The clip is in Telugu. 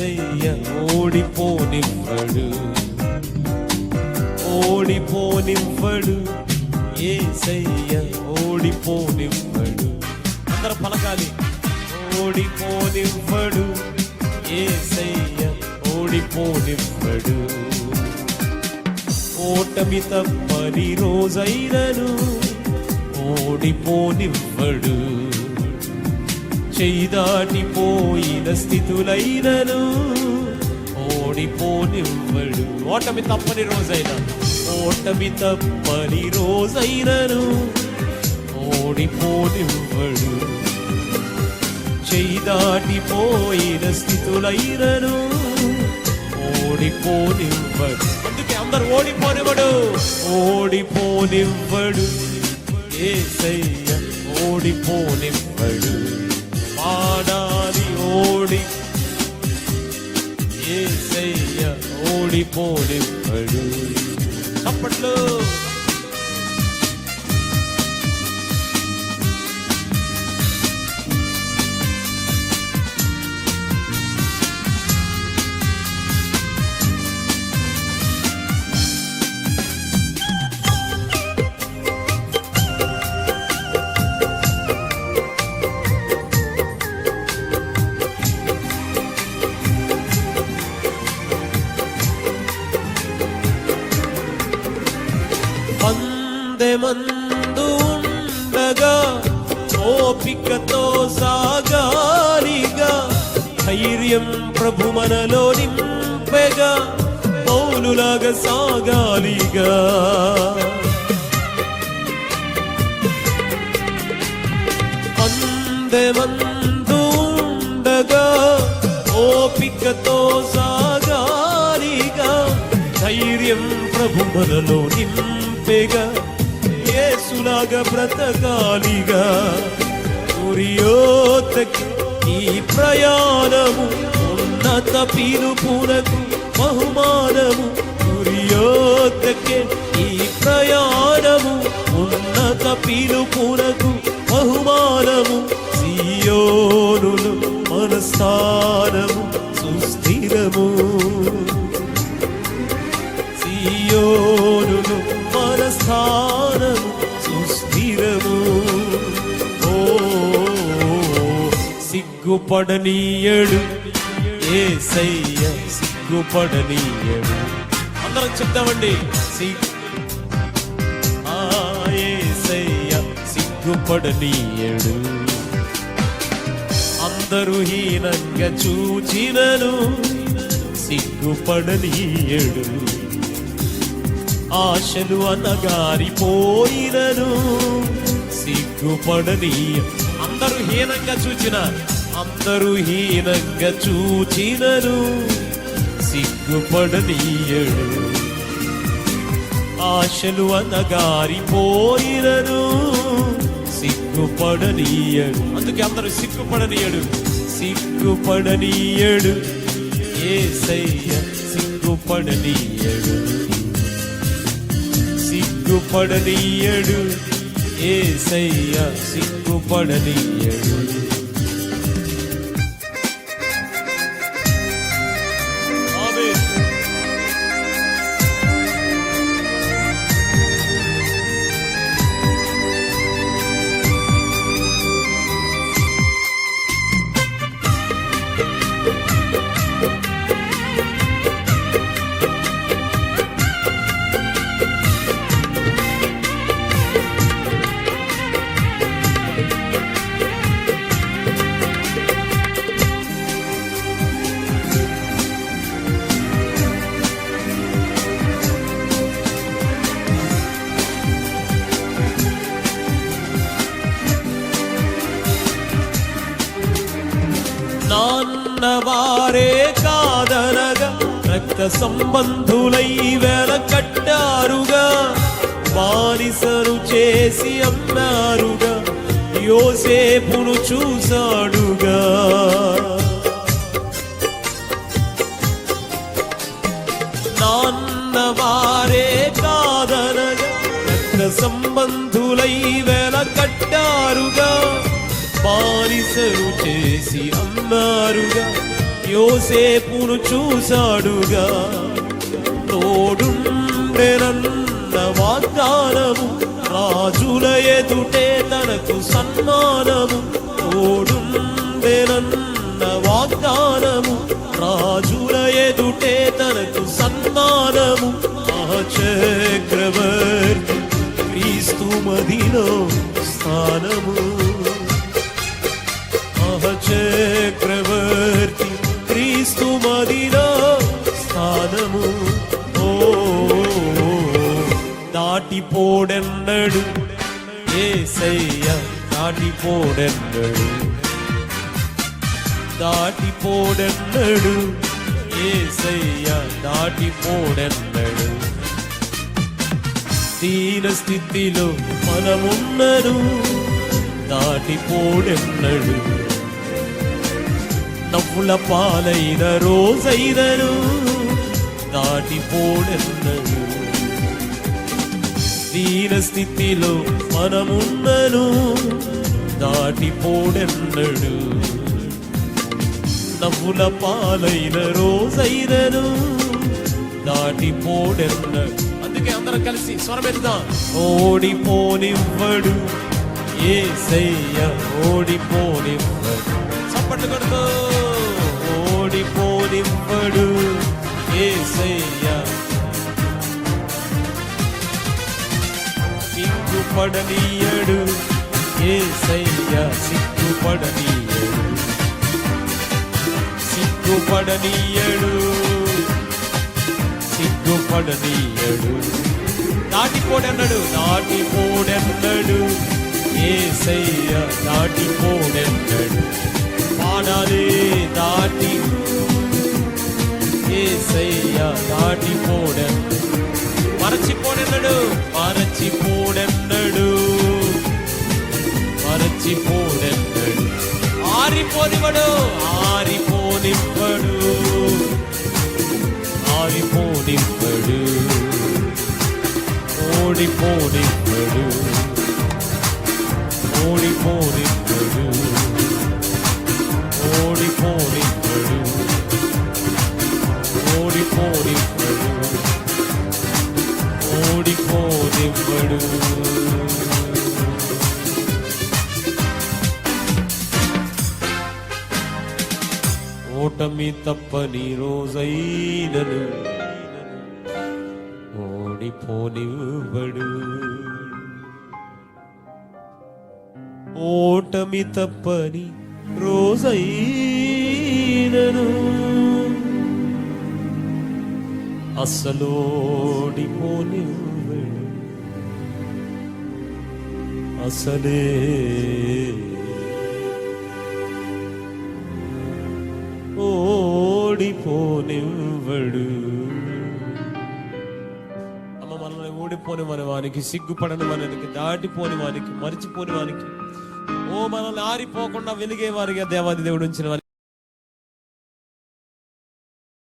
ఏసయ్య ఓడిపోనివ్వడు ఓడిపోనివ్వడు ఏసయ్య ఓడిపోనివ్వడు అందరూ పలకాలి ఓడిపోనివ్వడు ఏసయ్య ఓడిపోనివ్వడు ఓటమి తప్పని రోజైనను ఓడిపోనివ్వడు చేయి దాటిపోయిన స్థితులైనను ఓడిపోనివ్వడు. ఓటమి తప్పని రోజైనా ఓటమి తప్పని రోజైనను ఓడిపోనివ్వడు. చేయి దాటిపోయిన స్థితులైనను ఓడిపోనివ్వడు. అందుకే అందరు ఓడిపోనివ్వడు. ఓడిపోనివ్వడు. ఏసయ్య ఓడిపోనివ్వడు. పాడాలి ఓడి ఏసయ్య ఓడిపోనివ్వడు చప్పట్లు మందెమందు ఉండగా ఓపికతో సాగాలిగా ధైర్యం ప్రభు మనలో నింపెగా పౌలులాగా సాగాలిగా. మందెమందు ఉండగా ఓపికతో సాగాలిగా ధైర్యం ప్రభు మనలో నింపెగా యేసులాగా బ్రతకాలిగా. సూర్యోతకి ఈ ప్రయాణము ఉన్నత పిలుపునకు బహుమానము. సూర్యోతకే ఈ ప్రయాణము ఉన్నత పిలుపునకు బహుమానము. సియోనులు మనస్థానము సిగ్గుపడనీయడు. ఏసయ్య సిగ్గుపడనీయడు. అందరం చెప్తామండి ఆ ఏసయ్య సిగ్గుపడనీయడు. అందరూ హీనంగా చూచినను సిగ్గుపడనీయడు. ఆశలు అనగారిపోయినను సిగ్గుపడనీయ అందరూ హీనంగా చూచిన అందరూ హీనంగా చూచినను సిగ్గుపడనీయడు. ఆశలు అనగారిపోయినను సిగ్గుపడనీయడు. అందుకే అందరూ సిగ్గుపడనీయడు. సిగ్గుపడనీయడు. ఏసయ్య సిగ్గుపడనీయడు. సిగ్గుపడనీయడు. ఏసయ్య సిగ్గుపడనీయడు. రక్త సంబంధులై వేల కట్టారుగా బానిసను చేసి అన్నారుగా యోసేపును చూశాడుగా. నాన్న వారే కాదనగా రక్త సంబంధులై వేల కట్టారుగా బానిసను చేసి అన్నారుగా యోసేపును చూశాడుగా. తోడుండెనన్న వాగ్దానము రాజుల ఎదుటే తనకు సన్మానము. తోడుండెనన్న వాగ్దానము రాజుల ఎదుటే తనకు సన్మానము. దాటిపోడెన్నడు ఏసయ్య దాటిపోడెన్నడు దాటిపోడెన్నడు ఏసయ్య దాటిపోడెన్నడు దీన స్థితిలో మనమున్నను దాటిపోడెన్నడు నవ్వుల పాలైన రోజైనను దాటిపోడెన్నడు దీన స్థితిలో మనమున్నను దాటిపోడెన్నడు. నవ్వుల పాలైన రోజైనను దాటిపోడెన్నడు అందుకే అందరం కలిసి స్వరమెత్తుదాం ఓడిపోనివ్వడు ఏ సయ్య ఓడిపోనివ్వడు. చప్పట్లు కొడుతూ ఓడిపోనివ్వడు ఏ సయ్య సిగ్గుపడనీయడు ఏ సయ్య సిగ్గుపడనీయడు సిగ్గుపడనీయడు సిగ్గుపడనీయడు దాటిపోడెన్నడు ఏ సయ్య దాటిపోడెన్నడు పాడాలే దాటి. ఏ సయ్య దాటిపోడెన్నడు మరచిపోడెన్నడు మరచిపోడెన్నడు. మరచిపోడెన్నడు ఆరిపోనివ్వడు ఆరిపోనివ్వడు ఆరిపోనివ్వడు ఓడిపోనివ్వడు ఓడిపోనివ్వడు ఓటమి తప్పని రోజైనను. ఓడిపోనివ్వడు. ఓటమి తప్పని రోజైనను. అసలోడిపోనివ్వడు. అసలే ఓడిపోనివ్వడు. అమ్మ మనల్ని ఓడిపోని మన వానికి సిగ్గుపడని వానికి దాటిపోని వానికి మరిచిపోని వానికి ఓ మనల్ని ఆరిపోకుండా వెలిగే వారిగా దేవాది దేవుడు ఉంచిన వారికి